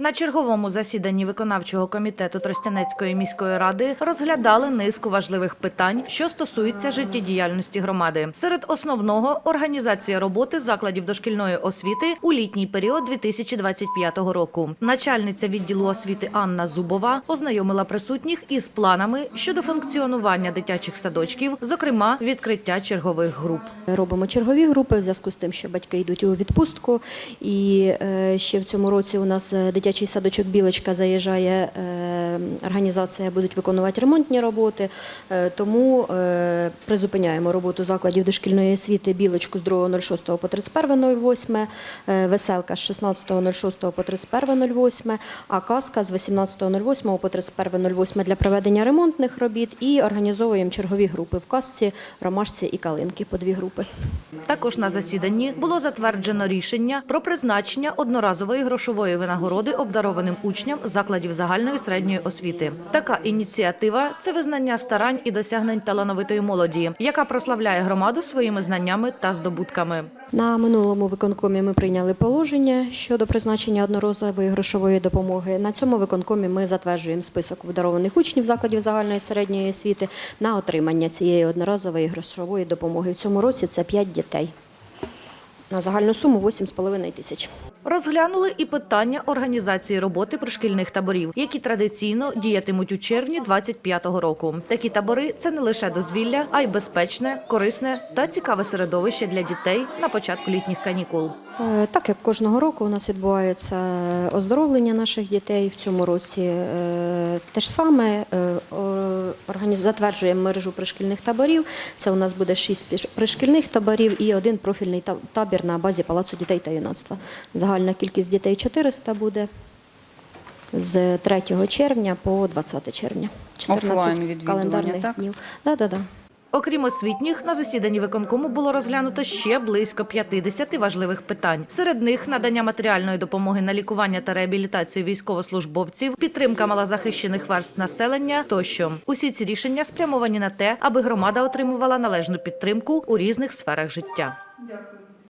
На черговому засіданні виконавчого комітету Тростянецької міської ради розглядали низку важливих питань, що стосуються життєдіяльності громади. Серед основного організація роботи закладів дошкільної освіти у літній період 2025 року. Начальниця відділу освіти Анна Зубова ознайомила присутніх із планами щодо функціонування дитячих садочків, зокрема відкриття чергових груп. Робимо чергові групи в зв'язку з тим, що батьки йдуть у відпустку. І е, ще в цьому році у нас е, дитячий садочок Білочка заїжджає. Організація будуть виконувати ремонтні роботи. Е, Тому е, призупиняємо роботу закладів дошкільної освіти Білочку з 2.06 по 31.08, е, Веселка з 16.06 по 31.08, а Казка з 18.08 по 31.08 для проведення ремонтних робіт. І організовуємо чергові групи в Казці, Ромашці і Калинки по дві групи. Також на засіданні було затверджено рішення про призначення одноразової грошової винагороди обдарованим учням закладів загальної середньої освіти. Така ініціатива це визнання старань і досягнень талановитої молоді, яка прославляє громаду своїми знаннями та здобутками. На минулому виконкомі ми прийняли положення щодо призначення одноразової грошової допомоги. На цьому виконкомі ми затверджуємо список обдарованих учнів закладів загальної середньої освіти на отримання цієї одноразової грошової допомоги. В цьому році це 5 дітей. На загальну суму 8,5 тисяч. Розглянули і питання організації роботи пришкільних таборів, які традиційно діятимуть у червні 25-го року. Такі табори це не лише дозвілля, а й безпечне, корисне та цікаве середовище для дітей на початку літніх канікул. Е, Так як кожного року у нас відбувається оздоровлення наших дітей в цьому році, е, те ж саме о- мережу пришкільних таборів. Це у нас буде шість пришкільних таборів і один профільний та- табір на базі Палацу дітей та юнацтва. Загальна кількість дітей 400 буде з 3 червня по 20 червня. 14 Офлайн календарних так? днів. Да, да, да. Окрім освітніх, на засіданні виконкому було розглянуто ще близько 50 важливих питань. Серед них надання матеріальної допомоги на лікування та реабілітацію військовослужбовців, підтримка малозахищених верств населення тощо. Усі ці рішення спрямовані на те, аби громада отримувала належну підтримку у різних сферах життя. Дякую.